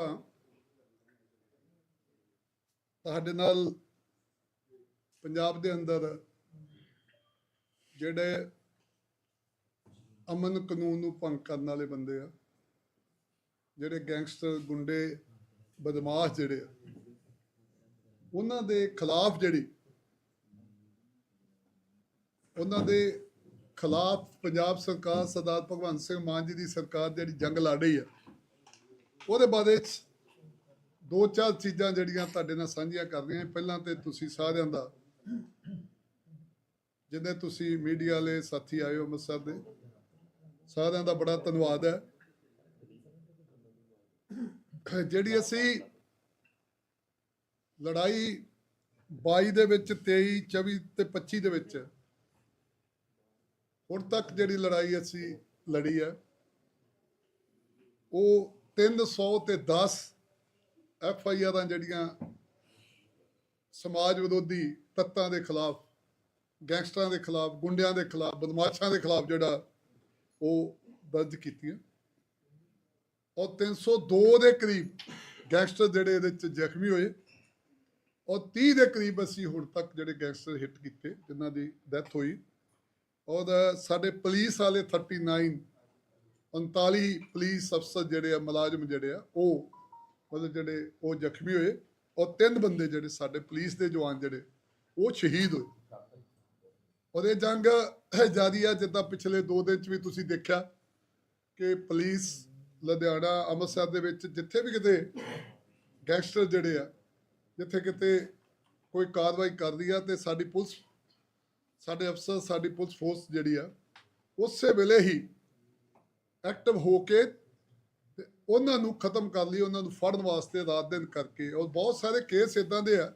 ਆਪਾਂ ਤੁਹਾਡੇ ਨਾਲ ਪੰਜਾਬ ਦੇ ਅੰਦਰ ਜਿਹੜੇ ਅਮਨ ਕਾਨੂੰਨ ਨੂੰ ਭੰਗ ਕਰਨ ਵਾਲੇ ਬੰਦੇ ਆ, ਜਿਹੜੇ ਗੈਂਗਸਟਰ ਗੁੰਡੇ, ਬਦਮਾਸ਼ ਜਿਹੜੇ ਆ, ਉਹਨਾਂ ਦੇ ਖਿਲਾਫ ਜਿਹੜੀ, ਉਹਨਾਂ ਦੇ ਖਿਲਾਫ ਪੰਜਾਬ ਸਰਕਾਰ ਸਰਦਾਰ ਭਗਵੰਤ ਸਿੰਘ ਮਾਨ ਜੀ ਦੀ ਸਰਕਾਰ ਜਿਹੜੀ ਜੰਗ ਲੜ ਰਹੀ ਆ ਉਹਦੇ ਬਾਰੇ ਚ ਦੋ ਚਾਰ ਚੀਜ਼ਾਂ ਜਿਹੜੀਆਂ ਤੁਹਾਡੇ ਨਾਲ ਸਾਂਝੀਆਂ ਕਰਨੀਆਂ ਪਹਿਲਾਂ ਤੇ ਤੁਸੀਂ ਸਾਰਿਆਂ ਦਾ। ਜਿੰਨੇ ਤੁਸੀਂ ਮੀਡੀਆ ਵਾਲੇ ਸਾਥੀ ਆਏ ਹੋ ਅੰਮ੍ਰਿਤਸਰ ਦੇ, ਸਾਰਿਆਂ ਦਾ ਬੜਾ ਧੰਨਵਾਦ ਹੈ। ਜਿਹੜੀ ਅਸੀਂ ਲੜਾਈ 22 ਦੇ ਵਿੱਚ 23 24 ਤੇ 25 ਦੇ ਵਿੱਚ, ਹੁਣ ਤੱਕ ਜਿਹੜੀ ਲੜਾਈ ਅਸੀਂ ਲੜੀ ਹੈ, ਉਹ 300 ਤੇ 10 ਐਫ ਆਈ ਆਰਾਂ ਜਿਹੜੀਆਂ ਸਮਾਜ ਵਿਰੋਧੀ ਤੱਤਾਂ ਦੇ ਖਿਲਾਫ, ਗੈਂਗਸਟਰਾਂ ਦੇ ਖਿਲਾਫ, ਗੁੰਡਿਆਂ ਦੇ ਖਿਲਾਫ, ਬਦਮਾਸ਼ਾਂ ਦੇ ਖਿਲਾਫ ਜਿਹੜਾ ਉਹ ਦਰਜ ਕੀਤੀਆਂ। ਔਰ 302 ਦੇ ਕਰੀਬ ਗੈਂਗਸਟਰ ਜਿਹੜੇ ਇਹਦੇ ਵਿੱਚ ਜ਼ਖਮੀ ਹੋਏ। ਔਰ 30 ਦੇ ਕਰੀਬ ਅਸੀਂ ਹੁਣ ਤੱਕ ਜਿਹੜੇ ਗੈਂਗਸਟਰ ਹਿੱਟ ਕੀਤੇ, ਜਿਨ੍ਹਾਂ ਦੀ ਡੈਥ ਹੋਈ। ਔਰ ਸਾਡੇ ਪੁਲਿਸ ਵਾਲੇ 39 39 ਪੁਲਿਸ ਅਫਸਰ ਜਿਹੜੇ ਆ, ਮੁਲਾਜ਼ਮ ਜਿਹੜੇ ਆ, ਉਹ ਮਤਲਬ ਜਿਹੜੇ ਉਹ ਜ਼ਖਮੀ ਹੋਏ ਔਰ ਤਿੰਨ ਬੰਦੇ ਜਿਹੜੇ ਸਾਡੇ ਪੁਲਿਸ ਦੇ ਜਵਾਨ ਜਿਹੜੇ, ਉਹ ਸ਼ਹੀਦ ਹੋਏ। ਔਰ ਇਹ ਜੰਗ ਜਾਰੀ ਆ, ਜਿੱਦਾਂ ਪਿਛਲੇ 2 ਦਿਨ ਚ ਵੀ ਤੁਸੀਂ ਦੇਖਿਆ ਕਿ ਪੁਲਿਸ ਲੁਧਿਆਣਾ, ਅੰਮ੍ਰਿਤਸਰ ਦੇ ਵਿੱਚ ਜਿੱਥੇ ਵੀ ਕਿਤੇ ਗੈਂਗਸਟਰ ਜਿਹੜੇ ਆ, ਜਿੱਥੇ ਕਿਤੇ ਕੋਈ ਕਾਰਵਾਈ ਕਰਦੀ ਆ ਤੇ ਸਾਡੀ ਪੁਲਿਸ, ਸਾਡੇ ਅਫਸਰ, ਸਾਡੀ ਪੁਲਿਸ ਫੋਰਸ ਜਿਹੜੀ ਆ, ਉਸੇ ਵੇਲੇ ਹੀ ਐਕਟਿਵ ਹੋ ਕੇ ਤੇ ਉਹਨਾਂ ਨੂੰ ਖਤਮ ਕਰ ਲਈ, ਉਹਨਾਂ ਨੂੰ ਫੜਨ ਵਾਸਤੇ ਰਾਤ ਦਿਨ ਕਰਕੇ। ਔਰ ਬਹੁਤ ਸਾਰੇ ਕੇਸ ਇਦਾਂ ਦੇ ਆ,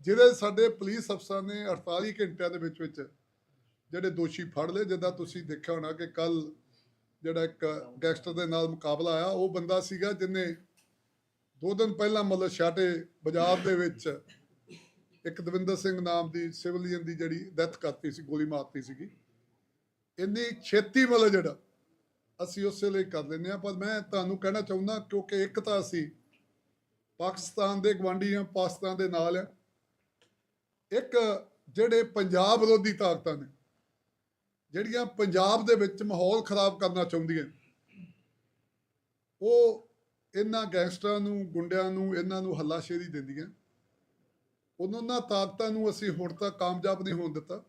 ਜਿਹੜੇ ਸਾਡੇ ਪੁਲਿਸ ਅਫਸਰਾਂ ਨੇ 48 ਘੰਟਿਆਂ ਦੇ ਵਿੱਚ ਵਿੱਚ ਜਿਹੜੇ ਦੋਸ਼ੀ ਫੜ ਲਏ। ਜਿੱਦਾਂ ਤੁਸੀਂ ਦੇਖਿਆ ਹੋਣਾ ਕਿ ਕੱਲ ਜਿਹੜਾ ਇੱਕ ਗੈਂਗਸਟਰ ਦੇ ਨਾਲ ਮੁਕਾਬਲਾ ਆਇਆ, ਉਹ ਬੰਦਾ ਸੀਗਾ ਜਿਹਨੇ ਦੋ ਦਿਨ ਪਹਿਲਾਂ ਮਤਲਬ ਛਾਟੇ ਬਾਜ਼ਾਰ ਦੇ ਵਿੱਚ ਇੱਕ ਦਵਿੰਦਰ ਸਿੰਘ ਨਾਮ ਦੀ ਸਿਵਲੀਅਨ ਦੀ ਜਿਹੜੀ ਡੈਥ ਕਰਤੀ ਸੀ, ਗੋਲੀ ਮਾਰਤੀ ਸੀਗੀ। ਇੰਨੀ ਛੇਤੀ ਮਤਲਬ ਜਿਹੜਾ ਅਸੀਂ ਉਸੇ ਲਈ ਕਰ ਲੈਂਦੇ ਆ ਪਰ ਮੈਂ ਤੁਹਾਨੂੰ ਕਹਿਣਾ ਚਾਹੁੰਦਾ ਕਿਉਂਕਿ ਇੱਕ ਤਾਂ ਅਸੀਂ ਪਾਕਿਸਤਾਨ ਦੇ ਗਵਾਂਢੀ ਆ ਪਾਕਿਸਤਾਨ ਦੇ ਨਾਲ ਆ ਇੱਕ ਜਿਹੜੇ ਪੰਜਾਬ ਵਿਰੋਧੀ ਤਾਕਤਾਂ ਨੇ, ਜਿਹੜੀਆਂ ਪੰਜਾਬ ਦੇ ਵਿੱਚ ਮਾਹੌਲ ਖਰਾਬ ਕਰਨਾ ਚਾਹੁੰਦੀਆਂ ਉਹ ਇਹਨਾਂ ਗੈਂਗਸਟਰਾਂ ਨੂੰ, ਗੁੰਡਿਆਂ ਨੂੰ, ਇਹਨਾਂ ਨੂੰ ਹੱਲਾਸ਼ੇਰੀ ਦਿੰਦੀਆਂ ਉਹਨਾਂ ਤਾਕਤਾਂ ਨੂੰ ਅਸੀਂ ਹੁਣ ਤੱਕ ਕਾਮਯਾਬ ਨਹੀਂ ਹੋਣ ਦਿੱਤਾ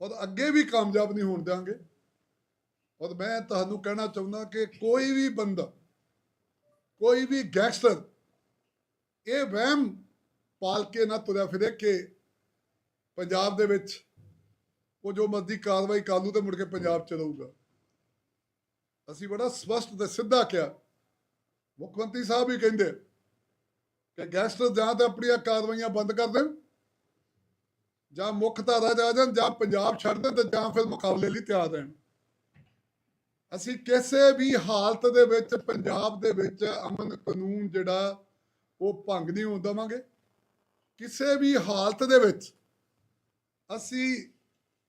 ਔਰ ਅੱਗੇ ਵੀ ਕਾਮਯਾਬ ਨਹੀਂ ਹੋਣ ਦਿਆਂਗੇ। ਔਰ ਮੈਂ ਤੁਹਾਨੂੰ ਕਹਿਣਾ ਚਾਹੁੰਦਾ ਕਿ ਕੋਈ ਵੀ ਬੰਦਾ, ਕੋਈ ਵੀ ਗੈਂਗਸਟਰ ਇਹ ਵਹਿਮ ਪਾਲ ਕੇ ਨਾ ਤੁਰਿਆ ਫਿਰੇ ਕਿ ਪੰਜਾਬ ਦੇ ਵਿੱਚ ਉਹ ਜੋ ਮਰਜ਼ੀ ਕਾਰਵਾਈ ਕਰ ਲੂ ਤੇ ਮੁੜ ਕੇ ਪੰਜਾਬ ਚ ਰਹੂਗਾ ਅਸੀਂ ਬੜਾ ਸਪਸ਼ਟ ਤੇ ਸਿੱਧਾ ਕਿਹਾ। ਮੁੱਖ ਮੰਤਰੀ ਸਾਹਿਬ ਵੀ ਕਹਿੰਦੇ ਕਿ ਗੈਂਗਸਟਰ ਜਾਂ ਤਾਂ ਆਪਣੀਆਂ ਕਾਰਵਾਈਆਂ ਬੰਦ ਕਰ ਦੇਣ, ਜਾਂ ਮੁੱਖ ਧਾਰਾ ਜਾ ਜਾਣ, ਜਾਂ ਪੰਜਾਬ ਛੱਡ ਦੇਣ ਤੇ ਜਾਂ ਫਿਰ ਮੁਕਾਬਲੇ ਲਈ ਤਿਆਰ ਰਹਿਣ। ਅਸੀਂ ਕਿਸੇ ਵੀ ਹਾਲਤ ਦੇ ਵਿੱਚ, ਪੰਜਾਬ ਦੇ ਵਿੱਚ ਅਮਨ ਕਾਨੂੰਨ ਜਿਹੜਾ, ਉਹ ਭੰਗ ਨਹੀਂ ਹੋਣ ਦੇਵਾਂਗੇ। ਕਿਸੇ ਵੀ ਹਾਲਤ ਦੇ ਵਿੱਚ ਅਸੀਂ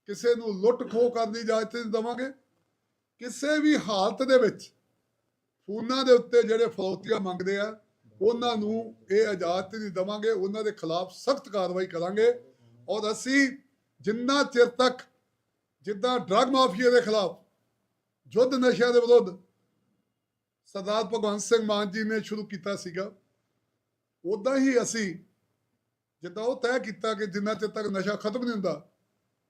ਕਿਸੇ ਨੂੰ ਲੁੱਟ ਖੋਹ ਕਰਨ ਦੀ ਇਜਾਜ਼ਤ ਨਹੀਂ ਦੇਵਾਂਗੇ। ਕਿਸੇ ਵੀ ਹਾਲਤ ਦੇ ਵਿੱਚ ਫੋਨਾਂ ਦੇ ਉੱਤੇ ਜਿਹੜੇ ਫਰੋਤੀਆਂ ਮੰਗਦੇ ਆ, ਉਹਨਾਂ ਨੂੰ ਇਹ ਇਜਾਜ਼ਤ ਨਹੀਂ ਦੇਵਾਂਗੇ। ਉਹਨਾਂ ਦੇ ਖਿਲਾਫ ਸਖਤ ਕਾਰਵਾਈ ਕਰਾਂਗੇ। ਔਰ ਅਸੀਂ ਜਿੰਨਾ ਚਿਰ ਤੱਕ, ਜਿੱਦਾਂ ਡਰੱਗ ਮਾਫੀਆ ਦੇ ਖਿਲਾਫ ਯੁੱਧ ਨਸ਼ਿਆਂ ਦੇ ਵਿਰੁੱਧ ਸਰਦਾਰ ਭਗਵੰਤ ਸਿੰਘ ਮਾਨ ਜੀ ਨੇ ਸ਼ੁਰੂ ਕੀਤਾ ਸੀਗਾ। ਉਦਾਂ ਹੀ ਅਸੀਂ ਜਿੱਦਾਂ ਉਹ ਤੈਅ ਕੀਤਾ ਕਿ ਜਿੰਨਾ ਚਿਰ ਤੱਕ ਨਸ਼ਾ ਖਤਮ ਨਹੀਂ ਹੁੰਦਾ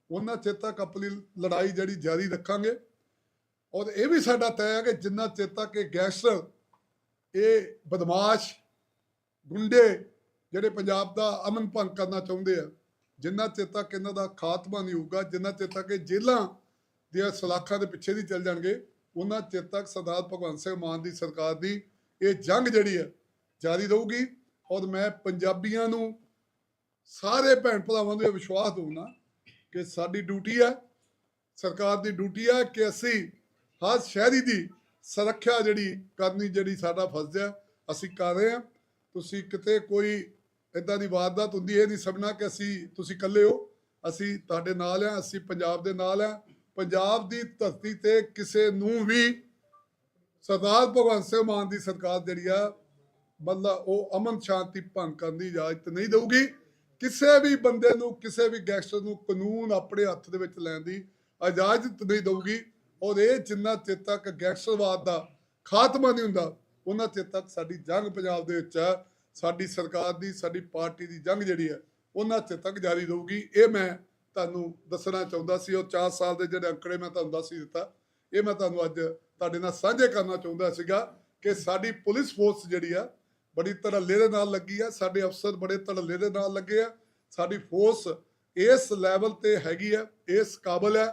ਉਹਨਾਂ ਚਿਰ ਤੱਕ ਆਪਣੀ ਲੜਾਈ ਜਿਹੜੀ ਜਾਰੀ ਰੱਖਾਂਗੇ। ਔਰ ਇਹ ਵੀ ਸਾਡਾ ਤੈਅ ਹੈ ਕਿ ਜਿੰਨਾ ਚਿਰ ਤੱਕ ਇਹ ਗੈਂਗਸਟਰ, ਇਹ ਬਦਮਾਸ਼ ਗੁੰਡੇ ਜਿਹੜੇ ਪੰਜਾਬ ਦਾ ਅਮਨ ਭੰਗ ਕਰਨਾ ਚਾਹੁੰਦੇ ਆ, ਜਿੰਨਾ ਚਿਰ ਤੱਕ ਇਹਨਾਂ ਦਾ ਖਾਤਮਾ ਨਹੀਂ ਹੋਊਗਾ, ਜਿੰਨਾ ਚਿਰ ਤੱਕ ਇਹ ਜੇਲਾਂ ਦੀਆਂ ਸਲਾਖਾਂ ਦੇ ਪਿੱਛੇ ਦੀ ਚੱਲ ਜਾਣਗੇ, ਉਹਨਾਂ ਚਿਰ ਤੱਕ ਸਰਦਾਰ ਭਗਵੰਤ ਸਿੰਘ ਮਾਨ ਦੀ ਸਰਕਾਰ ਦੀ ਇਹ ਜੰਗ ਜਿਹੜੀ ਹੈ ਜਾਰੀ ਰਹੂਗੀ। ਔਰ ਮੈਂ ਪੰਜਾਬੀਆਂ ਨੂੰ ਸਾਰੇ ਭੈਣ ਭਰਾਵਾਂ ਨੂੰ ਇਹ ਵਿਸ਼ਵਾਸ ਦਊਂਗਾ ਕਿ ਸਾਡੀ ਡਿਊਟੀ ਹੈ, ਸਰਕਾਰ ਦੀ ਡਿਊਟੀ ਹੈ ਕਿ ਅਸੀਂ ਹਰ ਸ਼ਹਿਰੀ ਦੀ ਸੁਰੱਖਿਆ ਜਿਹੜੀ ਕਰਨੀ, ਜਿਹੜੀ ਸਾਡਾ ਫਰਜ਼ ਹੈ, ਅਸੀਂ ਕਰ ਰਹੇ ਹਾਂ। ਤੁਸੀਂ ਕਿਤੇ ਕੋਈ ਇਦਾਂ ਦੀ ਵਾਰਦਾਤ ਹੁੰਦੀ, ਇਹ ਨਹੀਂ ਸਮਝਣਾ ਕਿ ਅਸੀਂ, ਤੁਸੀਂ ਇਕੱਲੇ ਹੋ, ਅਸੀਂ ਤੁਹਾਡੇ ਨਾਲ ਆ ਅਸੀਂ ਪੰਜਾਬ ਦੇ ਨਾਲ ਆ ਪੰਜਾਬ ਦੀ ਧਰਤੀ ਤੇ ਕਿਸੇ ਨੂੰ ਵੀ ਸਰਦਾਰ ਭਗਵੰਤ ਸਿੰਘ ਮਾਨ ਦੀ ਸਰਕਾਰ ਜਿਹੜੀ ਆ, ਮਤਲਬ ਉਹ ਅਮਨ ਸ਼ਾਂਤੀ ਭੰਗ ਕਰਨ ਦੀ ਇਜਾਜ਼ਤ ਨਹੀਂ ਦੇਊਗੀ। ਕਿਸੇ ਵੀ ਬੰਦੇ ਨੂੰ, ਕਿਸੇ ਵੀ ਗੈਂਗਸਟਰ ਨੂੰ ਕਾਨੂੰਨ ਆਪਣੇ ਹੱਥ ਦੇ ਵਿੱਚ ਲੈਣ ਦੀ ਇਜਾਜ਼ਤ ਨਹੀਂ ਦੇਊਗੀ ਔਰ ਇਹ ਜਿੰਨਾ ਚਿਰ ਤੱਕ ਗੈਂਗਸਟਰਵਾਦ ਦਾ ਖਾਤਮਾ ਨਹੀਂ ਹੁੰਦਾ, ਉਹਨਾਂ ਚਿਰ ਤੱਕ ਸਾਡੀ ਜੰਗ ਪੰਜਾਬ ਦੇ ਵਿੱਚ ਹੈ ਸਾਡੀ ਸਰਕਾਰ ਦੀ, ਸਾਡੀ ਪਾਰਟੀ ਦੀ ਜੰਗ ਜਿਹੜੀ ਹੈ ਉਹਨਾਂ ਚਿਰ ਤੱਕ ਜਾਰੀ ਰਹੂਗੀ। ਇਹ ਮੈਂ ਤੁਹਾਨੂੰ ਦੱਸਣਾ ਚਾਹੁੰਦਾ ਸੀ, ਉਹ 4 ਸਾਲ ਦੇ ਜਿਹੜੇ ਅੰਕੜੇ ਮੈਂ ਤੁਹਾਨੂੰ ਦੱਸ ਹੀ ਦਿੱਤਾ। ਇਹ ਮੈਂ ਤੁਹਾਨੂੰ ਅੱਜ ਤੁਹਾਡੇ ਨਾਲ ਸਾਂਝੇ ਕਰਨਾ ਚਾਹੁੰਦਾ ਸੀਗਾ ਕਿ ਸਾਡੀ ਪੁਲਿਸ ਫੋਰਸ ਜਿਹੜੀ ਆ, ਬੜੀ ਧੜੱਲੇ ਦੇ ਨਾਲ ਲੱਗੀ ਆ, ਸਾਡੇ ਅਫਸਰ ਬੜੇ ਧੜੱਲੇ ਦੇ ਨਾਲ ਲੱਗੇ ਆ। ਸਾਡੀ ਫੋਰਸ ਇਸ ਲੈਵਲ ਤੇ ਹੈਗੀ ਆ, ਇਸ ਕਾਬਲ ਹੈ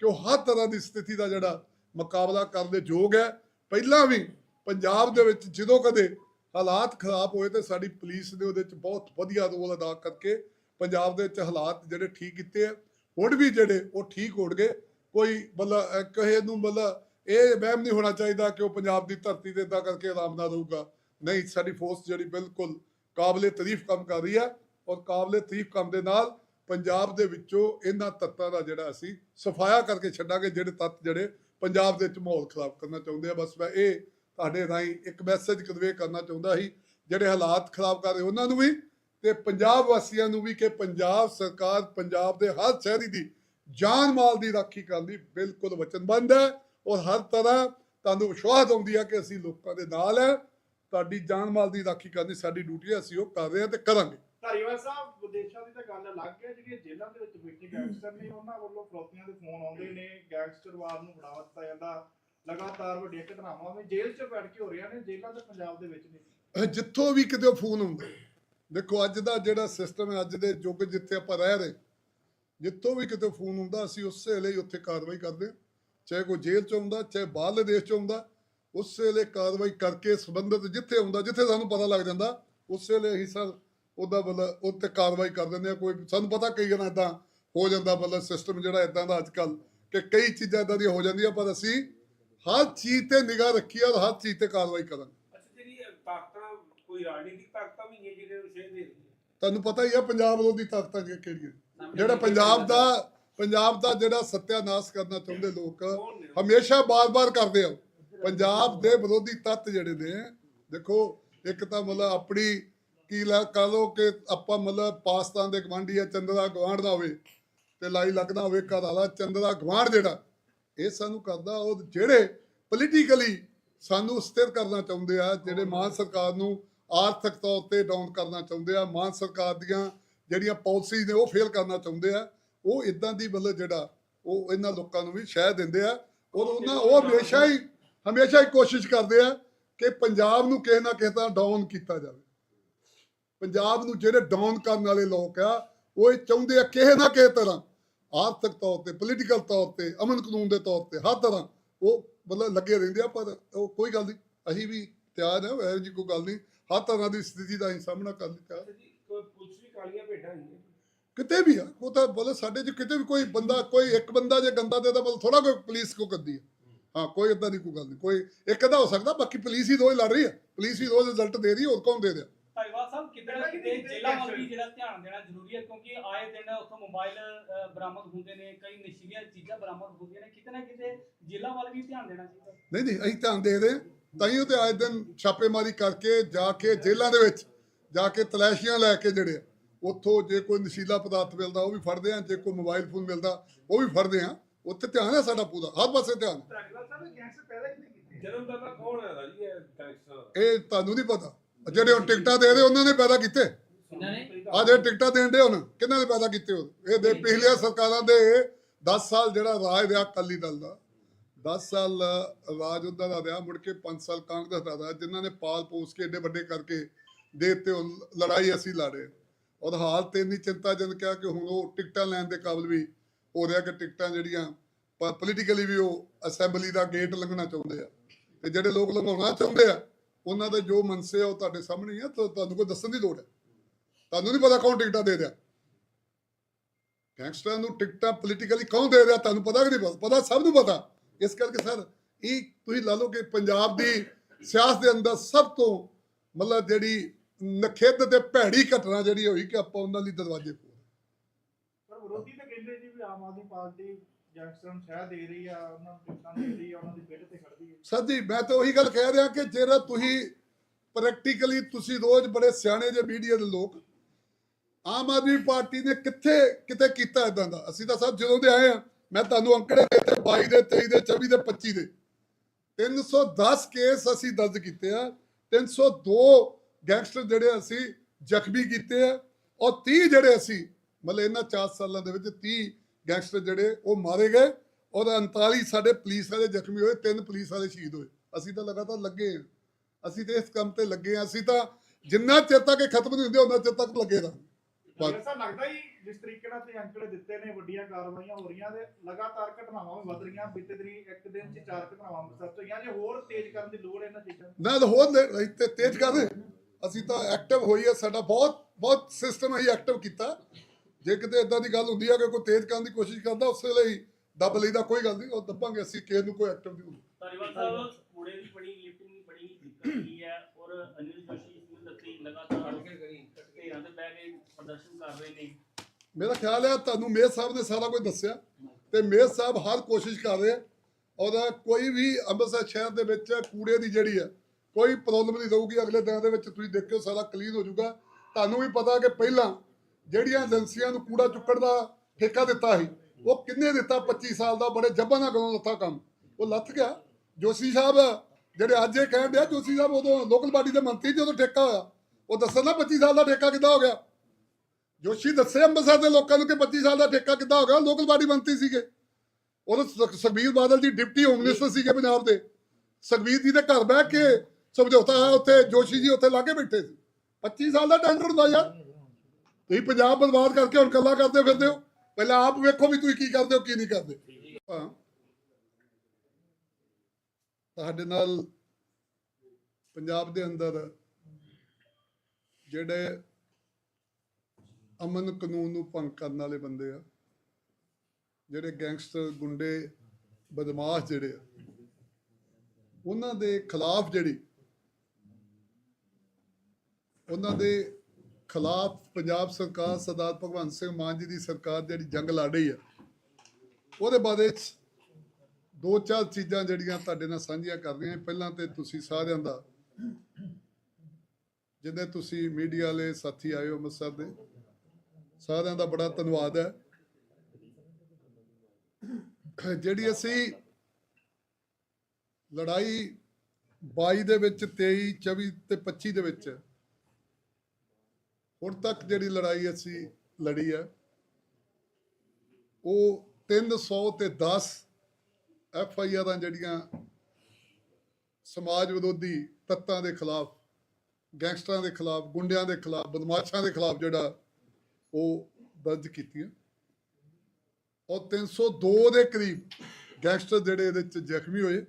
ਕਿ ਉਹ ਹਰ ਤਰ੍ਹਾਂ ਦੀ ਸਥਿਤੀ ਦਾ ਜਿਹੜਾ ਮੁਕਾਬਲਾ ਕਰਨ ਦੇ ਯੋਗ ਹੈ। ਪਹਿਲਾਂ ਵੀ ਪੰਜਾਬ ਦੇ ਵਿੱਚ ਜਦੋਂ ਕਦੇ ਹਾਲਾਤ ਖਰਾਬ ਹੋਏ ਤੇ ਸਾਡੀ ਪੁਲਿਸ ਨੇ ਉਹਦੇ ਵਿੱਚ ਬਹੁਤ ਵਧੀਆ ਰੋਲ ਅਦਾ ਕਰਕੇ ਪੰਜਾਬ ਦੇ ਵਿੱਚ ਹਾਲਾਤ ਜਿਹੜੇ ਠੀਕ ਕੀਤੇ ਆ ਹੁਣ ਵੀ ਜਿਹੜੇ ਉਹ ਠੀਕ ਹੋਣਗੇ ਕੋਈ ਮਤਲਬ ਅਹ, ਕਹੇ ਨੂੰ ਮਤਲਬ ਇਹ ਵਹਿਮ ਨਹੀਂ ਹੋਣਾ ਚਾਹੀਦਾ ਕਿ ਉਹ ਪੰਜਾਬ ਦੀ ਧਰਤੀ ਤੇ ਇਦਾਂ ਕਰਕੇ ਆਰਾਮ ਨਾਲ ਰਹੂਗਾ ਨਹੀਂ ਸਾਡੀ ਫੋਰਸ ਜਿਹੜੀ ਬਿਲਕੁਲ ਕਾਬਲੇ ਤਾਰੀਫ ਕੰਮ ਕਰ ਰਹੀ ਹੈ ਔਰ ਕਾਬਲੇ ਤਾਰੀਫ ਕੰਮ ਦੇ ਨਾਲ ਪੰਜਾਬ ਦੇ ਵਿੱਚੋਂ ਇਹਨਾਂ ਤੱਤਾਂ ਦਾ ਜਿਹੜਾ ਅਸੀਂ ਸਫਾਇਆ ਕਰਕੇ ਛੱਡਾਂਗੇ ਜਿਹੜੇ ਤੱਤ ਜਿਹੜੇ ਪੰਜਾਬ ਦੇ ਵਿੱਚ ਮਾਹੌਲ ਖਰਾਬ ਕਰਨਾ ਚਾਹੁੰਦੇ ਆ। ਬਸ ਮੈਂ ਇਹ ਤੁਹਾਡੇ ਰਾਹੀਂ ਇੱਕ ਮੈਸੇਜ ਕਨਵੇ ਕਰਨਾ ਚਾਹੁੰਦਾ ਸੀ ਜਿਹੜੇ ਹਾਲਾਤ ਖਰਾਬ ਕਰ ਰਹੇ ਉਹਨਾਂ ਨੂੰ ਵੀ ਤੇ ਪੰਜਾਬ ਵਾਸੀਆਂ ਨੂੰ ਵੀ ਕਿ ਪੰਜਾਬ ਸਰਕਾਰ ਪੰਜਾਬ ਦੇ ਹਰ ਸ਼ਹਿਰੀ ਦੀ ਜਾਨ ਮਾਲ ਦੀ ਰਾਖੀ ਕਰਨ ਦੀ ਬਿਲਕੁਲ ਵਚਨਬੱਧ ਹੈ ਔਰ ਹਰ ਤਰ੍ਹਾਂ ਤੁਹਾਨੂੰ ਵਿਸ਼ਵਾਸ ਆਉਂਦੀ ਹੈ ਕਿ ਅਸੀਂ ਲੋਕਾਂ ਦੇ ਨਾਲ ਹੈ। ਤੁਹਾਡੀ ਜਾਨ ਮਾਲ ਦੀ ਰਾਖੀ ਕਰਨੀ ਸਾਡੀ ਡਿਊਟੀ ਹੈ ਅਸੀਂ ਉਹ ਕਰ ਰਹੇ ਹਾਂ ਤੇ ਕਰਾਂਗੇ। ਧਾਰੀਵਾਲ ਸਾਹਿਬ ਵਿਦੇਸ਼ਾਂ ਦੀ ਤਾਂ ਗੱਲ ਅਲੱਗ ਹੈ ਜਿਹੜੀਆਂ ਜੇਲ੍ਹਾਂ ਦੇ ਵਿੱਚ ਬੈਠੇ ਗੈਂਗਸਟਰ ਨੇ ਉਹਨਾਂ ਵੱਲੋਂ ਫਰੋਤੀਆਂ ਦੇ ਫੋਨ ਆਉਂਦੇ ਨੇ ਗੈਂਗਸਟਰਵਾਦ ਨੂੰ ਬੜਾਵਾ ਦਿੱਤਾ ਜਾਂਦਾ ਲਗਾਤਾਰ ਵੱਡੀਆਂ ਘਟਨਾਵਾਂ ਵੀ ਜੇਲ੍ਹ 'ਚ ਬੈਠ ਕੇ ਹੋ ਰਹੀਆਂ ਨੇ ਜੇਲ੍ਹਾਂ ਤੇ ਪੰਜਾਬ ਦੇ ਵਿੱਚ ਨੇ। ਅਹ ਜਿੱਥੋਂ ਵੀ ਕਿਤੇ ਫੋਨ ਹੁੰਦਾ ਦੇਖੋ, ਅੱਜ ਦਾ ਜਿਹੜਾ ਸਿਸਟਮ ਹੈ, ਅੱਜ ਦੇ ਯੁੱਗ ਜਿੱਥੇ ਆਪਾਂ ਰਹਿ ਰਹੇ, ਜਿੱਥੋਂ ਵੀ ਕਿਤੇ ਫੋਨ ਹੁੰਦਾ, ਅਸੀਂ ਉਸੇ ਵੇਲੇ ਉੱਥੇ ਕਾਰਵਾਈ ਕਰਦੇ ਚਾਹੇ ਕੋਈ ਜੇਲ੍ਹ ਚ ਆਉਂਦਾ, ਚਾਹੇ ਬਾਹਰਲੇ ਦੇਸ਼ ਚ ਆਉਂਦਾ, ਉਸੇ ਵੇਲੇ ਕਾਰਵਾਈ ਕਰਕੇ ਸੰਬੰਧਿਤ ਜਿੱਥੇ ਆਉਂਦਾ ਜਿੱਥੇ ਸਾਨੂੰ ਪਤਾ ਲੱਗ ਜਾਂਦਾ, ਉਸੇ ਵੇਲੇ ਅਸੀਂ ਸਰ ਉਹਦਾ ਮਤਲਬ ਉੱਤੇ ਕਾਰਵਾਈ ਕਰ ਦਿੰਦੇ ਆ ਕੋਈ ਸਾਨੂੰ ਪਤਾ ਕਈ ਜਣਾ ਇਦਾਂ ਹੋ ਜਾਂਦਾ, ਮਤਲਬ ਸਿਸਟਮ ਜਿਹੜਾ ਇਦਾਂ ਦਾ ਅੱਜ ਕੱਲ ਕਿ ਕਈ ਚੀਜ਼ਾਂ ਇਦਾਂ ਦੀਆਂ ਹੋ ਜਾਂਦੀਆਂ, ਪਰ ਅਸੀਂ ਹਰ ਚੀਜ਼ ਤੇ ਨਿਗਾਹ ਰੱਖੀ ਔਰ ਹਰ ਚੀਜ਼ ਤੇ ਕਾਰਵਾਈ ਕਰਾਂਗੇ। ਅੱਛਾ, ਜਿਹੜੀ ਤਾਕਤਾਂ ਕੋਈ ਰਾਜਨੀਤਿਕ ਤਾਕਤਾਂ ਵੀ ਨੇ ਜਿਹੜੇ ਨੂੰ ਸ਼ੇਅਰ ਦੇ ਰਹੀਆਂ ਤੁਹਾਨੂੰ ਪਤਾ ਹੀ ਆ ਪੰਜਾਬ ਵਿਰੋਧੀ ਤਾਕਤਾਂ ਕਿ- ਕਿਹੜੀਆਂ? ਜਿਹੜਾ ਪੰਜਾਬ ਦਾ ਪੰਜਾਬ ਦਾ ਜਿਹੜਾ ਸੱਤਿਆਨਾਸ਼ ਕਰਨਾ ਚਾਹੁੰਦੇ ਲੋਕ ਹਮੇਸ਼ਾ ਬਾਰ-ਬਾਰ ਕਰਦੇ ਆ। ਪੰਜਾਬ ਦੇ ਵਿਰੋਧੀ ਤੱਤ ਜਿਹੜੇ ਨੇ ਦੇਖੋ ਇੱਕ ਤਾਂ ਮਤਲਬ ਆਪਣੀ ਕੀ ਲਾ ਕਹ ਲੋ ਕਿ ਆਪਾਂ ਮਤਲਬ ਪਾਕਿਸਤਾਨ ਦੇ ਗਵਾਂਢੀ ਆ ਚੰਦਰਾ ਗਵਾਂਢ ਦਾ ਹੋਵੇ ਤੇ ਲਾਈ ਲੱਗਦਾ ਹੋਵੇ ਘਰ ਵਾਲਾ ਚੰਦਰਾ ਗਵਾਂਢ ਜਿਹੜਾ ਇਹ ਸਾਨੂੰ ਕਰਦਾ ਉਹ ਜਿਹੜੇ ਪੋਲੀਟੀਕਲੀ ਸਾਨੂੰ ਸਥਿਰ ਕਰਨਾ ਚਾਹੁੰਦੇ ਆ ਜਿਹੜੇ ਮਾਨ ਸਰਕਾਰ ਨੂੰ ਆਰਥਿਕ ਤੌਰ ਤੇ ਡਾਊਨ ਕਰਨਾ ਚਾਹੁੰਦੇ ਆ ਮਾਨ ਸਰਕਾਰ ਦੀਆਂ ਜਿਹੜੀਆਂ ਪਾਲਿਸੀਜ਼ ਨੇ ਉਹ ਫੇਲ ਕਰਨਾ ਚਾਹੁੰਦੇ ਆ ਉਹ ਇਦਾਂ ਦੀ ਮਤਲਬ ਜਿਹੜਾ ਉਹ ਇਹਨਾਂ ਲੋਕਾਂ ਨੂੰ ਵੀ ਸ਼ਹਿ ਦਿੰਦੇ ਆ। ਔਰ ਉਹਨਾਂ ਉਹ ਹਮੇਸ਼ਾ ਹੀ ਹਮੇਸ਼ਾ ਹੀ ਕੋਸ਼ਿਸ਼ ਕਰਦੇ ਆ ਕਿ ਪੰਜਾਬ ਨੂੰ ਕਿਸੇ ਨਾ ਕਿਸੇ ਤਰ੍ਹਾਂ ਡਾਊਨ ਕੀਤਾ ਜਾਵੇ। ਪੰਜਾਬ ਨੂੰ ਜਿਹੜੇ ਡਾਊਨ ਕਰਨ ਵਾਲੇ ਲੋਕ ਆ ਉਹ ਇਹ ਚਾਹੁੰਦੇ ਆ ਕਿਸੇ ਨਾ ਕਿਸੇ ਤਰ੍ਹਾਂ ਆਰਥਿਕ ਤੌਰ ਤੇ ਪੋਲੀਟੀਕਲ ਤੌਰ ਤੇ ਅਮਨ ਕਾਨੂੰਨ ਦੇ ਤੌਰ ਤੇ ਹਰ ਤਰ੍ਹਾਂ ਉਹ ਮਤਲਬ ਲੱਗੇ ਰਹਿੰਦੇ ਆ ਪਰ ਉਹ ਕੋਈ ਗੱਲ ਨਹੀਂ ਅਸੀਂ ਵੀ ਤਿਆਰ ਹਾਂ ਇਹੋ ਜੀ ਕੋਈ ਗੱਲ ਨਹੀਂ। ਹਰ ਤਰ੍ਹਾਂ ਦੀ ਸਥਿਤੀ ਦਾ ਅਸੀਂ ਸਾਹਮਣਾ ਕਰਨ ਲਈ ਤਿਆਰ ਅੱਛਾ ਜੀ ਕੋਈ ਪੁਲਿਸ ਵੀ ਕਾਲੀਆਂ ਭੇਡਾਂ ਹੈਗੀਆਂ? ਕਿਤੇ ਵੀ ਆ ਉਹ ਤਾਂ ਬੋਲੇ ਸਾਡੇ ਚ ਕਿਤੇ ਵੀ ਕੋਈ ਬੰਦਾ ਕੋਈ ਇੱਕ ਬੰਦਾ ਜੇ ਗੰਦਾ ਦੇ ਤਾਂ ਬੋਲ ਥੋੜਾ ਕੋਈ ਪੁਲਿਸ ਕੋ ਕਰਦੀ ਹੈ ਹਾਂ ਕੋਈ ਇਦਾਂ ਦੀ ਕੋਈ ਗੱਲ ਨਹੀਂ ਕੋਈ ਇੱਕ ਅੱਧਾ ਹੋ ਸਕਦਾ ਬਾਕੀ ਪੁਲਿਸ ਹੀ ਰੋਜ਼ ਲੜ ਰਹੀ ਹੈ ਪੁਲਿਸ ਹੀ ਰੋਜ਼ ਰਿਜ਼ਲਟ ਦੇ ਰਹੀ ਹੈ ਹੋਰ ਕੌਣ ਦੇ ਰਿਹਾ? ਧਾਰੀਵਾਲ ਸਾਹਿਬ ਕਿਤੇ ਨਾ ਕਿਤੇ ਜੇਲ੍ਹਾਂ ਵੱਲ ਵੀ ਜਿਹੜਾ ਧਿਆਨ ਦੇਣਾ ਜ਼ਰੂਰੀ ਹੈ ਕਿਉਂਕਿ ਆਏ ਦਿਨ ਉੱਥੋਂ ਮੋਬਾਈਲ ਬਰਾਮਦ ਹੁੰਦੇ ਨੇ ਕਈ ਨਸ਼ੀਲੀਆਂ ਚੀਜ਼ਾਂ ਬਰਾਮਦ ਹੁੰਦੀਆਂ ਨੇ ਕਿਤੇ ਨਾ ਕਿਤੇ ਜੇਲ੍ਹਾਂ ਵੱਲ ਵੀ ਧਿਆਨ ਦੇਣਾ ਚਾਹੀਦਾ। ਨਹੀਂ ਨਹੀਂ ਅਸੀਂ ਧਿਆਨ ਦੇ ਰਹੇ ਹਾਂ। ਤਾਈਓ ਤੇ ਆਏ ਦਿਨ ਛਾਪੇਮਾਰੀ ਕਰਕੇ ਜਾ ਕੇ ਜੇਲ੍ਹਾਂ ਦੇ ਵਿੱਚ ਜਾ ਕੇ ਤਲਾਸ਼ੀਆਂ ਲੈ ਕੇ ਜਿਹੜੇ ਉੱਥੋਂ ਜੇ ਕੋਈ ਨਸ਼ੀਲਾ ਪਦਾਰਥ ਮਿਲਦਾ ਉਹ ਵੀ ਫੜਦੇ ਆ ਜੇ ਕੋਈ ਮੋਬਾਈਲ ਫੋਨ ਮਿਲਦਾ ਉਹ ਵੀ ਫੜਦੇ ਆ। ਉੱਥੇ ਧਿਆਨ ਹੈ ਸਾਡਾ ਪੂਰਾ ਹਰ ਪਾਸੇ ਧਿਆਨ। ਇਹ ਤੁਹਾਨੂੰ ਨਹੀਂ ਪਤਾ। ਜਿਹੜੇ ਹੁਣ ਟਿਕਟਾਂ ਦੇ ਰਹੇ ਉਹਨਾਂ ਨੇ ਪੈਦਾ ਕੀਤੇ। ਇਹਨਾਂ ਨੇ? ਆ ਜਿਹੜੇ ਟਿਕਟਾਂ ਦੇਣ ਦੇ ਹੁਣ ਕਿਹਨਾਂ ਨੇ ਪੈਦਾ ਕੀਤੇ ਹੋ ਇਹ ਦੇ ਪਿਛਲੀਆਂ ਸਰਕਾਰਾਂ ਦੇ 10 ਸਾਲ ਜਿਹੜਾ ਰਾਜ ਰਿਹਾ ਅਕਾਲੀ ਦਲ ਦਾ। 10 ਸਾਲ ਰਾਜ ਉਹਨਾਂ ਦਾ ਰਿਹਾ, ਮੁੜ ਕੇ 5 ਸਾਲ ਕਾਂਗਰਸ ਦਾ ਰਿਹਾ, ਜਿਨ੍ਹਾਂ ਨੇ ਪਾਲ ਪੋਸ ਕੇ ਏਡੇ ਵੱਡੇ ਕਰਕੇ ਦੇ ਤੇ ਲੜਾਈ ਅਸੀਂ ਲੜੇ। ਔਰ ਹਾਲ ਤੇ ਇੰਨੀ ਚਿੰਤਾਜਨਕ ਹੈ ਕਿ ਹੁਣ ਉਹ ਟਿਕਟਾਂ ਲੈਣ ਦੇ ਕਾਬਲ ਵੀ ਹੋ ਰਿਹਾ ਕਿ ਟਿਕਟਾਂ ਜਿਹੜੀਆਂ ਪੋਲੀਟੀਕਲੀ ਵੀ ਉਹ ਅਸੈਂਬਲੀ ਦਾ ਗੇਟ ਲੰਘਣਾ ਚਾਹੁੰਦੇ ਆ। ਤੇ ਜਿਹੜੇ ਲੋਕ ਲੰਘਾਉਣਾ ਚਾਹੁੰਦੇ ਆ, ਉਹਨਾਂ ਦੇ ਜੋ ਮਨਸੇ ਆ ਉਹ ਤੁਹਾਡੇ ਸਾਹਮਣੇ ਆ ਤੁਹਾਨੂੰ ਕੋਈ ਦੱਸਣ ਦੀ ਲੋੜ ਹੈ ਤੁਹਾਨੂੰ ਨਹੀਂ ਪਤਾ ਕੌਣ ਟਿਕਟਾਂ ਦੇ ਰਿਹਾ। ਗੈਂਗਸਟਰਾਂ ਨੂੰ ਟਿਕਟਾਂ ਪੋਲੀਟੀਕਲੀ ਕੌਣ ਦੇ ਰਿਹਾ, ਤੁਹਾਨੂੰ ਪਤਾ ਕਿ ਨਹੀਂ ਪਤਾ ਸਭ ਨੂੰ ਪਤਾ। ਇਸ ਕਰਕੇ ਸਰ ਇਹ ਤੁਸੀਂ ਲਾ ਲਓ ਕਿ ਪੰਜਾਬ ਦੀ ਸਿਆਸਤ ਦੇ ਅੰਦਰ ਸਭ ਤੋਂ ਮਤਲਬ ਜਿਹੜੀ ਨਖੇਧ ਤੇ ਭੈੜੀ ਘਟਨਾ ਜਿਹੜੀ ਹੋਈ ਕਿ ਆਪਾਂ ਉਹਨਾਂ ਲਈ ਦਰਵਾਜ਼ੇ ਖੋਲ੍ਹ ਪਰ ਵਿਰੋਧੀ ਤਾਂ ਕਹਿੰਦੇ ਜੀ ਵੀ ਆਮ ਆਦਮੀ ਪਾਰਟੀ ਗੈਂਗਸਟਰਾਂ ਨੂੰ ਸ਼ਹਿ ਦੇ ਰਹੀ ਆ ਉਹਨਾਂ ਨੂੰ ਟਿਕਟਾਂ ਦੇ ਰਹੀ ਆ ਉਹਨਾਂ ਦੀ ਬਿੱਟ ਤੇ ਖੜਦੀ ਹੈ ਸਰ ਜੀ ਮੈਂ ਤਾਂ ਉਹੀ ਗੱਲ ਕਹਿ ਰਿਹਾ ਕਿ ਜਿਹੜਾ ਤੁਸੀਂ ਪ੍ਰੈਕਟੀਕਲੀ ਤੁਸੀਂ ਰੋਜ਼ ਬੜੇ ਸਿਆਣੇ ਜਿਹੇ ਮੀਡੀਆ ਦੇ ਲੋਕ ਆਮ ਆਦਮੀ ਪਾਰਟੀ ਨੇ ਕਿੱਥੇ ਕਿਤੇ ਕੀਤਾ ਇਦਾਂ ਦਾ? ਅਸੀਂ ਤਾਂ ਸਭ ਜਦੋਂ ਦੇ ਆਏ ਆ ਮੈਂ ਤੁਹਾਨੂੰ ਅੰਕੜੇ ਦਿੱਤੇ 22 ਦੇ 23 ਦੇ 24 ਦੇ 25 ਦੇ। 310 ਕੇਸ ਅਸੀਂ ਦਰਜ ਕੀਤੇ ਆ। 302 ਗੈਂਗਸਟਰ ਜਿਹੜੇ ਅਸੀਂ ਜ਼ਖਮੀ ਕੀਤੇ ਆ। ਔਰ 30 ਜਿਹੜੇ ਅਸੀਂ, ਮਤਲਬ ਇਹਨਾਂ 4 ਸਾਲਾਂ ਦੇ ਵਿੱਚ 30 ਗੈਂਗਸਟਰ ਜਿਹੜੇ, ਉਹ ਮਾਰੇ ਗਏ। ਔਰ 39 ਸਾਡੇ ਪੁਲਿਸ ਵਾਲੇ ਜ਼ਖਮੀ ਹੋਏ, ਤਿੰਨ ਪੁਲਿਸ ਵਾਲੇ ਸ਼ਹੀਦ ਹੋਏ। ਅਸੀਂ ਤਾਂ ਲਗਾਤਾਰ ਲੱਗੇ ਹਾਂ ਅਸੀਂ ਤੇ ਇਸ ਕੰਮ ਤੇ ਲੱਗੇ ਹਾਂ ਅਸੀਂ ਤਾਂ ਜਿੰਨਾ ਚਿਰ ਤੱਕ ਇਹ ਖਤਮ ਨਹੀਂ ਹੁੰਦੇ ਉਹਨਾਂ ਚਿਰ ਤੱਕ ਲੱਗੇ ਰਹਾਂਗੇ ਐਸਾ ਲੱਗਦਾ ਹੀ ਜਿਸ ਤਰੀਕੇ ਨਾਲ ਤੁਸੀਂ ਅੰਕੜੇ ਦਿੱਤੇ ਨੇ ਵੱਡੀਆਂ ਕਾਰਵਾਈਆਂ ਹੋ ਰਹੀਆਂ ਤੇ ਲਗਾਤਾਰ ਘਟਨਾਵਾਂ ਵੀ ਵਧ ਰਹੀਆਂ ਬੀਤੇ ਦਿਨੀ ਇੱਕ ਦਿਨ 'ਚ ਚਾਰ ਘਟਨਾਵਾਂ ਅੰਮ੍ਰਿਤਸਰ ਤੋਂ ਹੋਈਆਂ ਜੇ ਹੋਰ ਤੇਜ਼ ਕਰਨ ਦੀ ਲੋੜ ਹੈ ਇਹਨਾਂ ਚੀਜ਼ਾਂ ਨੂੰ ਨਾ ਤਾਂ ਹੋਰ ਤੇ ਤੇਜ਼ ਕਰ ਰਹੇ। ਅਸੀਂ ਤਾਂ ਐਕਟਿਵ ਹੋਈ ਹੈ ਸਾਡਾ ਬਹੁਤ ਬਹੁਤ ਸਿਸਟਮ ਅਸੀਂ ਐਕਟਿਵ ਕੀਤਾ। ਜੇ ਕਿਤੇ ਇਦਾਂ ਦੀ ਗੱਲ ਹੁੰਦੀ ਹੈ ਕਿ ਕੋਈ ਤੇਜ਼ ਕਰਨ ਦੀ ਕੋਸ਼ਿਸ਼ ਕਰਦਾ ਉਸੇ ਲਈ ਦੱਬ ਲਈਦਾ ਕੋਈ ਗੱਲ ਨਹੀਂ ਉਹ ਦੱਬਾਂਗੇ ਅਸੀਂ ਕਿਸੇ ਨੂੰ ਕੋਈ ਐਕਟਿਵ ਨਹੀਂ ਹੁੰਦਾ ਧਾਰੀਵਾਲ ਸਾਹਿਬ ਕੂੜੇ ਦੀ ਬੜੀ ਲਿਫਟਿੰਗ ਬੜੀ ਦਿੱਕਤ ਹੈ? ਔਰ ਅਨਿਲ ਜੋਸ਼ੀ ਸਿੰਘ ਦੱਤੀ ਲਗਾਤਾਰ ਢੇਰਾਂ ਪ੍ਰਦਰਸ਼ਨ ਕਰ ਰਹੇ ਨੇ। ਮੇਰਾ ਖਿਆਲ ਹੈ ਤੁਹਾਨੂੰ ਮੇਰ ਸਾਹਿਬ ਨੇ ਸਾਰਾ ਕੁਝ ਦੱਸਿਆ ਤੇ ਮੇਰ ਸਾਹਿਬ ਹਰ ਕੋਸ਼ਿਸ਼ ਕਰ ਰਹੇ ਉਹਦਾ ਕੋਈ ਵੀ ਅੰਮ੍ਰਿਤਸਰ ਸ਼ਹਿਰ ਦੇ ਵਿੱਚ ਕੂੜੇ ਦੀ ਜਿਹੜੀ ਆ ਕੋਈ ਪ੍ਰੋਬਲਮ ਨਹੀਂ ਰਹੂਗੀ। ਅਗਲੇ ਦਿਨਾਂ ਦੇ ਵਿੱਚ ਤੁਸੀਂ ਦੇਖਿਓ ਸਾਰਾ ਕਲੀਨ ਹੋ ਜਾਊਗਾ। ਤੁਹਾਨੂੰ ਵੀ ਪਤਾ ਕਿ ਪਹਿਲਾਂ ਜਿਹੜੀਆਂ ਏਜੰਸੀਆਂ ਨੂੰ ਕੂੜਾ ਚੁੱਕਣ ਦਾ ਠੇਕਾ ਦਿੱਤਾ ਸੀ, ਉਹ ਕਿੰਨੇ ਦਿੱਤਾ? 25 ਸਾਲ ਦਾ, ਬੜੇ ਜੱਬਾਂ ਨਾਲ ਕਦੋਂ ਲੱਥਾ ਕੰਮ। ਉਹ ਲੱਥ ਗਿਆ। ਜੋਸ਼ੀ ਸਾਹਿਬ ਜਿਹੜੇ ਅੱਜ ਇਹ ਕਹਿਣ ਡਿਆ, ਜੋਸ਼ੀ ਸਾਹਿਬ ਉਦੋਂ ਲੋਕਲ ਬਾਡੀ ਦੇ ਮੰਤਰੀ ਜਦੋਂ ਠੇਕਾ ਹੋਇਆ, ਉਹ ਦੱਸਣ ਨਾ 25 ਸਾਲ ਦਾ ਠੇਕਾ ਕਿੱਦਾਂ ਹੋ ਗਿਆ? ਜੋਸ਼ੀ ਦੱਸੇ ਅੰਮ੍ਰਿਤਸਰ ਦੇ ਲੋਕਾਂ ਨੂੰ ਕਿ 25 ਸਾਲ ਦਾ ਠੇਕਾ ਕਿੱਦਾਂ ਹੋ ਗਿਆ? ਲੋਕਲ ਬਾਡੀ ਮੰਤਰੀ ਸੀਗੇ। ਉਦੋਂ Sukhbir Badal ji deputy home minister ਸੀਗੇ ਪੰਜਾਬ ਦੇ। ਸੁਖਬੀਰ ਜੀ ਦੇ ਘਰ ਬਹਿ ਕੇ ਸਮਝੌਤਾ ਹੋਇਆ, ਉੱਥੇ ਜੋਸ਼ੀ ਜੀ ਉੱਥੇ ਲਾਗੇ ਬੈਠੇ ਸੀ। 25 ਸਾਲ ਦਾ ਟੈਂਡਰ ਹੁੰਦਾ ਯਾਰ। ਤੁਸੀਂ ਪੰਜਾਬ ਬਰਬਾਦ ਕਰਕੇ ਹੁਣ ਕੱਲਾ ਕਰਦੇ ਫਿਰਦੇ ਹੋ। ਪਹਿਲਾਂ ਆਪ ਵੇਖੋ ਵੀ ਤੁਸੀਂ ਕੀ ਕਰਦੇ ਹੋ, ਕੀ ਨਹੀਂ ਕਰਦੇ। ਹਾਂ। ਤੁਹਾਡੇ ਨਾਲ ਪੰਜਾਬ ਦੇ ਅੰਦਰ ਜਿਹੜੇ ਅਮਨ ਕਾਨੂੰਨ ਨੂੰ ਭੰਗ ਕਰਨ ਵਾਲੇ ਬੰਦੇ ਆ। ਜਿਹੜੇ ਗੈਂਗਸਟਰ ਗੁੰਡੇ, ਬਦਮਾਸ਼ ਜਿਹੜੇ ਆ, ਉਹਨਾਂ ਦੇ ਖਿਲਾਫ ਜਿਹੜੀ, ਉਹਨਾਂ ਦੇ ਖਿਲਾਫ ਪੰਜਾਬ ਸਰਕਾਰ ਸਰਦਾਰ ਭਗਵੰਤ ਸਿੰਘ ਮਾਨ ਜੀ ਦੀ ਸਰਕਾਰ ਜਿਹੜੀ ਜੰਗ ਲੜ ਰਹੀ ਆ, ਉਹਦੇ ਬਾਰੇ ਦੋ ਚਾਰ ਚੀਜ਼ਾਂ ਜਿਹੜੀਆਂ ਤੁਹਾਡੇ ਨਾਲ ਸਾਂਝੀਆਂ ਕਰ ਰਹੀਆਂ। ਪਹਿਲਾਂ ਤੇ ਤੁਸੀਂ ਸਾਰਿਆਂ ਦਾ, ਜਿੰਨੇ ਤੁਸੀਂ ਮੀਡੀਆ ਵਾਲੇ ਸਾਥੀ ਆਏ ਹੋ ਅੰਮ੍ਰਿਤਸਰ ਦੇ ਸਾਰਿਆਂ ਦਾ ਬੜਾ ਧੰਨਵਾਦ ਹੈ। ਜਿਹੜੀ ਅਸੀਂ ਲੜਾਈ 22 ਦੇ ਵਿੱਚ 23 24 ਤੇ 25 ਦੇ ਵਿੱਚ, ਹੁਣ ਤੱਕ ਜਿਹੜੀ ਲੜਾਈ ਅਸੀਂ ਲੜੀ ਹੈ, ਉਹ 300 ਤੇ 10 ਐਫ ਆਈ ਆਰਾਂ ਜਿਹੜੀਆਂ ਸਮਾਜ ਵਿਰੋਧੀ ਤੱਤਾਂ ਦੇ ਖਿਲਾਫ, ਗੈਂਗਸਟਰਾਂ ਦੇ ਖਿਲਾਫ, ਗੁੰਡਿਆਂ ਦੇ ਖਿਲਾਫ, ਬਦਮਾਸ਼ਾਂ ਦੇ ਖਿਲਾਫ ਜਿਹੜਾ ਉਹ ਦਰਜ ਕੀਤੀਆਂ। ਔਰ 302 ਦੇ ਕਰੀਬ ਗੈਂਗਸਟਰ ਜਿਹੜੇ ਇਹਦੇ ਵਿੱਚ ਜ਼ਖਮੀ ਹੋਏ।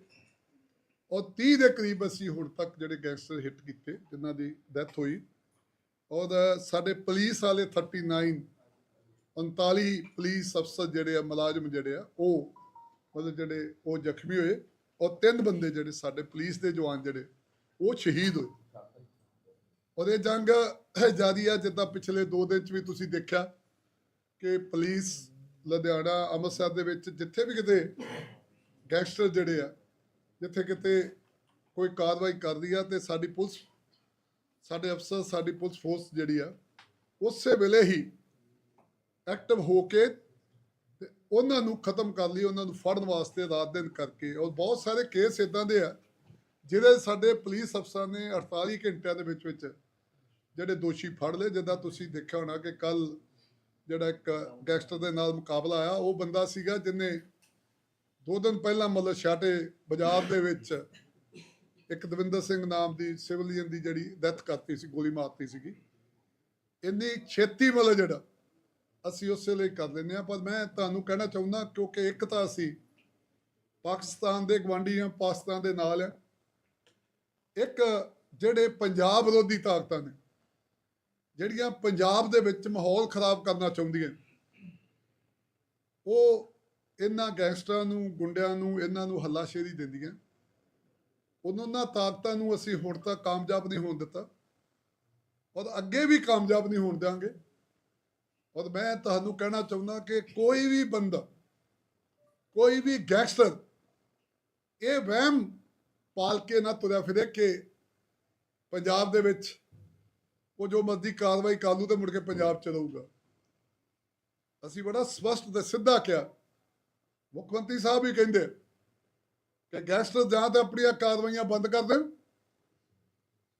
ਔਰ 30 ਦੇ ਕਰੀਬ ਅਸੀਂ ਹੁਣ ਤੱਕ ਜਿਹੜੇ ਗੈਂਗਸਟਰ ਹਿੱਟ ਕੀਤੇ, ਜਿਨ੍ਹਾਂ ਦੀ ਡੈਥ ਹੋਈ। ਔਰ ਸਾਡੇ ਪੁਲਿਸ ਵਾਲੇ 39 39 ਪੁਲਿਸ ਅਫਸਰ ਜਿਹੜੇ ਆ, ਮੁਲਾਜ਼ਮ ਜਿਹੜੇ ਆ, ਉਹ ਮਤਲਬ ਜਿਹੜੇ ਉਹ ਜ਼ਖਮੀ ਹੋਏ। ਔਰ ਤਿੰਨ ਬੰਦੇ ਜਿਹੜੇ ਸਾਡੇ ਪੁਲਿਸ ਦੇ ਜਵਾਨ ਜਿਹੜੇ, ਉਹ ਸ਼ਹੀਦ ਹੋਏ। ਔਰ ਇਹ ਜੰਗ ਜਾਰੀ ਆ, ਜਿੱਦਾਂ ਪਿਛਲੇ 2 ਦਿਨ ਚ ਵੀ ਤੁਸੀਂ ਦੇਖਿਆ ਕਿ ਪੁਲਿਸ ਲੁਧਿਆਣਾ, ਅੰਮ੍ਰਿਤਸਰ ਦੇ ਵਿੱਚ ਜਿੱਥੇ ਵੀ ਕਿਤੇ ਗੈਂਗਸਟਰ ਜਿਹੜੇ ਆ, ਜਿੱਥੇ ਕਿਤੇ ਕੋਈ ਕਾਰਵਾਈ ਕਰਦੀ ਆ ਤੇ ਸਾਡੀ ਪੁਲਿਸ, ਸਾਡੇ ਅਫਸਰ, ਸਾਡੀ ਪੁਲਿਸ ਫੋਰਸ ਜਿਹੜੀ ਆ, ਉਸੇ ਵੇਲੇ ਹੀ ਐਕਟਿਵ ਹੋ ਕੇ ਤੇ ਉਹਨਾਂ ਨੂੰ ਖਤਮ ਕਰ ਲਈ, ਉਹਨਾਂ ਨੂੰ ਫੜਨ ਵਾਸਤੇ ਰਾਤ ਦਿਨ ਕਰਕੇ। ਔਰ ਬਹੁਤ ਸਾਰੇ ਕੇਸ ਇਦਾਂ ਦੇ ਆ ਜਿਹੜੇ ਸਾਡੇ ਪੁਲਿਸ ਅਫਸਰਾਂ ਨੇ 48 ਘੰਟਿਆਂ ਦੇ ਵਿੱਚ ਵਿੱਚ ਜਿਹੜੇ ਦੋਸ਼ੀ ਫੜ ਲਏ, ਜਿੱਦਾਂ ਤੁਸੀਂ ਦੇਖਿਆ ਹੋਣਾ ਕਿ ਕੱਲ ਜਿਹੜਾ ਇੱਕ ਗੈਂਗਸਟਰ ਦੇ ਨਾਲ ਮੁਕਾਬਲਾ ਆਇਆ, ਉਹ ਬੰਦਾ ਸੀਗਾ ਜਿਹਨੇ ਦੋ ਦਿਨ ਪਹਿਲਾਂ ਮਤਲਬ ਛਾਟੇ ਬਾਜ਼ਾਰ ਦੇ ਵਿੱਚ ਇੱਕ ਦਵਿੰਦਰ ਸਿੰਘ ਨਾਮ ਦੀ ਸਿਵਲੀਅਨ ਦੀ ਜਿਹੜੀ ਡੈਥ ਕਰਤੀ ਸੀ, ਗੋਲੀ ਮਾਰਤੀ ਸੀਗੀ। ਇੰਨੀ ਛੇਤੀ ਮਤਲਬ ਜਿਹੜਾ ਅਸੀਂ ਉਸੇ ਲਈ ਕਰ ਲੈਂਦੇ ਆ ਪਰ ਮੈਂ ਤੁਹਾਨੂੰ ਕਹਿਣਾ ਚਾਹੁੰਦਾ ਕਿਉਂਕਿ ਇੱਕ ਤਾਂ ਅਸੀਂ ਪਾਕਿਸਤਾਨ ਦੇ ਗਵਾਂਢੀ ਆ ਪਾਕਿਸਤਾਨ ਦੇ ਨਾਲ ਆ ਇੱਕ ਜਿਹੜੇ ਪੰਜਾਬ ਵਿਰੋਧੀ ਤਾਕਤਾਂ ਨੇ ਜਿਹੜੀਆਂ ਪੰਜਾਬ ਦੇ ਵਿੱਚ ਮਾਹੌਲ ਖਰਾਬ ਕਰਨਾ ਚਾਹੁੰਦੀਆਂ ਉਹ ਇਹਨਾਂ ਗੈਂਗਸਟਰਾਂ ਨੂੰ, ਗੁੰਡਿਆਂ ਨੂੰ, ਇਹਨਾਂ ਨੂੰ ਹੱਲਾਸ਼ੇਰੀ ਦਿੰਦੀਆਂ ਉਹਨਾਂ ਤਾਕਤਾਂ ਨੂੰ ਅਸੀਂ ਹੁਣ ਤੱਕ ਕਾਮਯਾਬ ਨਹੀਂ ਹੋਣ ਦਿੱਤਾ। ਔਰ ਅੱਗੇ ਵੀ ਕਾਮਯਾਬ ਨਹੀਂ ਹੋਣ ਦਿਆਂਗੇ। ਔਰ ਮੈਂ ਤੁਹਾਨੂੰ ਕਹਿਣਾ ਚਾਹੁੰਦਾ ਕਿ ਕੋਈ ਵੀ ਬੰਦਾ, ਕੋਈ ਵੀ ਗੈਂਗਸਟਰ ਇਹ ਵਹਿਮ ਪਾਲ ਕੇ ਨਾ ਤੁਰਿਆ ਫਿਰੇ ਕਿ ਪੰਜਾਬ ਦੇ ਵਿੱਚ ਉਹ ਜੋ ਮਰਜ਼ੀ ਕਾਰਵਾਈ ਕਰ ਲੂ ਤੇ ਮੁੜ ਕੇ ਪੰਜਾਬ ਚ ਰਹੂਗਾ ਅਸੀਂ ਬੜਾ ਸਪਸ਼ਟ ਤੇ ਸਿੱਧਾ ਕਿਹਾ। ਮੁੱਖ ਮੰਤਰੀ ਸਾਹਿਬ ਵੀ ਕਹਿੰਦੇ ਕਿ ਗੈਂਗਸਟਰ ਜਾਂ ਤਾਂ ਆਪਣੀਆਂ ਕਾਰਵਾਈਆਂ ਬੰਦ ਕਰ ਦੇਣ,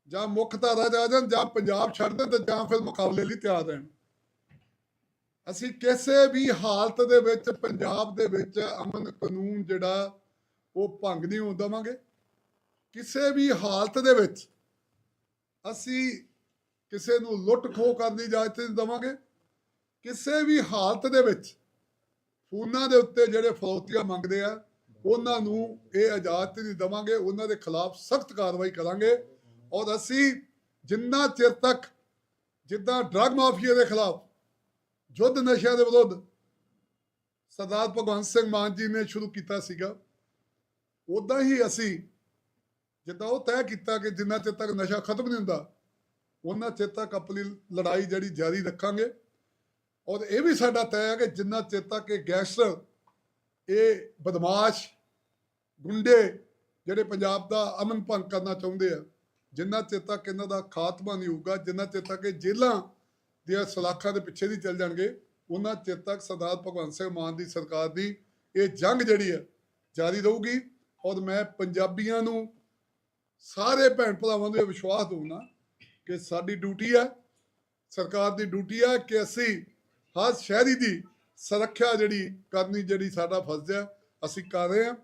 ਜਾਂ ਮੁੱਖ ਧਾਰਾ 'ਚ ਜਾਣ, ਜਾਂ ਪੰਜਾਬ ਛੱਡ ਦੇਣ ਤੇ ਜਾਂ ਫਿਰ ਮੁਕਾਬਲੇ ਲਈ ਤਿਆਰ ਰਹਿਣ। ਅਸੀਂ ਕਿਸੇ ਵੀ ਹਾਲਤ ਦੇ ਵਿੱਚ, ਪੰਜਾਬ ਦੇ ਵਿੱਚ ਅਮਨ ਕਾਨੂੰਨ ਜਿਹੜਾ, ਉਹ ਭੰਗ ਨਹੀਂ ਹੋਣ ਦੇਵਾਂਗੇ। ਕਿਸੇ ਵੀ ਹਾਲਤ ਦੇ ਵਿੱਚ ਅਸੀਂ ਕਿਸੇ ਨੂੰ ਲੁੱਟ ਖੋਹ ਕਰਨ ਦੀ ਇਜਾਜ਼ਤ ਨਹੀਂ ਦੇਵਾਂਗੇ, ਕਿਸੇ ਵੀ ਹਾਲਤ ਦੇ ਵਿੱਚ ਫੋਨਾਂ ਦੇ ਉੱਤੇ ਜਿਹੜੇ ਫਰੋਤੀਆਂ ਮੰਗਦੇ ਆ, ਉਹਨਾਂ ਨੂੰ ਇਹ ਇਜਾਜ਼ਤ ਨਹੀਂ ਦੇਵਾਂਗੇ, ਉਹਨਾਂ ਦੇ ਖਿਲਾਫ ਸਖਤ ਕਾਰਵਾਈ ਕਰਾਂਗੇ। ਔਰ ਅਸੀਂ ਜਿੰਨਾ ਚਿਰ ਤੱਕ ਜਿੱਦਾਂ ਡਰੱਗ ਮਾਫੀਆ ਦੇ ਖਿਲਾਫ ਯੁੱਧ ਨਸ਼ਿਆਂ ਦੇ ਵਿਰੁੱਧ ਸਰਦਾਰ ਭਗਵੰਤ ਸਿੰਘ ਮਾਨ ਜੀ ਨੇ ਸ਼ੁਰੂ ਕੀਤਾ ਸੀਗਾ ਉਦਾਂ ਹੀ ਅਸੀਂ ਜਿੱਦਾਂ ਉਹ ਤੈਅ ਕੀਤਾ ਕਿ ਜਿੰਨਾ ਚਿਰ ਤੱਕ ਨਸ਼ਾ ਖਤਮ ਨਹੀਂ ਹੁੰਦਾ ਉਹਨਾਂ ਚਿਰ ਤੱਕ ਆਪਣੀ ਲੜਾਈ ਜਿਹੜੀ ਜਾਰੀ ਰੱਖਾਂਗੇ। ਔਰ ਇਹ ਵੀ ਸਾਡਾ ਤੈਅ ਹੈ ਕਿ ਜਿੰਨਾ ਚਿਰ ਤੱਕ ਇਹ ਗੈਂਗਸਟਰ, ਇਹ ਬਦਮਾਸ਼ ਗੁੰਡੇ ਜਿਹੜੇ ਪੰਜਾਬ ਦਾ ਅਮਨ ਭੰਗ ਕਰਨਾ ਚਾਹੁੰਦੇ ਆ, ਜਿੰਨਾ ਚਿਰ ਤੱਕ ਇਹਨਾਂ ਦਾ ਖਾਤਮਾ ਨਹੀਂ ਹੋਊਗਾ, ਜਿੰਨਾ ਚਿਰ ਤੱਕ ਇਹ ਜੇਲ੍ਹਾਂ ਦੀਆਂ ਸਲਾਖਾਂ ਦੇ ਪਿੱਛੇ ਨਹੀਂ ਚੱਲ ਜਾਣਗੇ, ਉਹਨਾਂ ਚਿਰ ਤੱਕ ਸਰਦਾਰ ਭਗਵੰਤ ਸਿੰਘ ਮਾਨ ਦੀ ਸਰਕਾਰ ਦੀ ਇਹ ਜੰਗ ਜਿਹੜੀ ਹੈ ਜਾਰੀ ਰਹੂਗੀ। ਔਰ ਮੈਂ ਪੰਜਾਬੀਆਂ ਨੂੰ ਸਾਰੇ ਭੈਣ ਭਰਾਵਾਂ ਨੂੰ ਇਹ ਵਿਸ਼ਵਾਸ ਦਊਂਗਾ ਕਿ ਸਾਡੀ ਡਿਊਟੀ ਹੈ, ਸਰਕਾਰ ਦੀ ਡਿਊਟੀ ਹੈ ਕਿ ਅਸੀਂ ਹਰ ਸ਼ਹਿਰੀ ਦੀ ਸੁਰੱਖਿਆ ਜਿਹੜੀ ਕਰਨੀ, ਜਿਹੜੀ ਸਾਡਾ ਫਰਜ਼ ਹੈ, ਅਸੀਂ ਕਰ ਰਹੇ ਹਾਂ।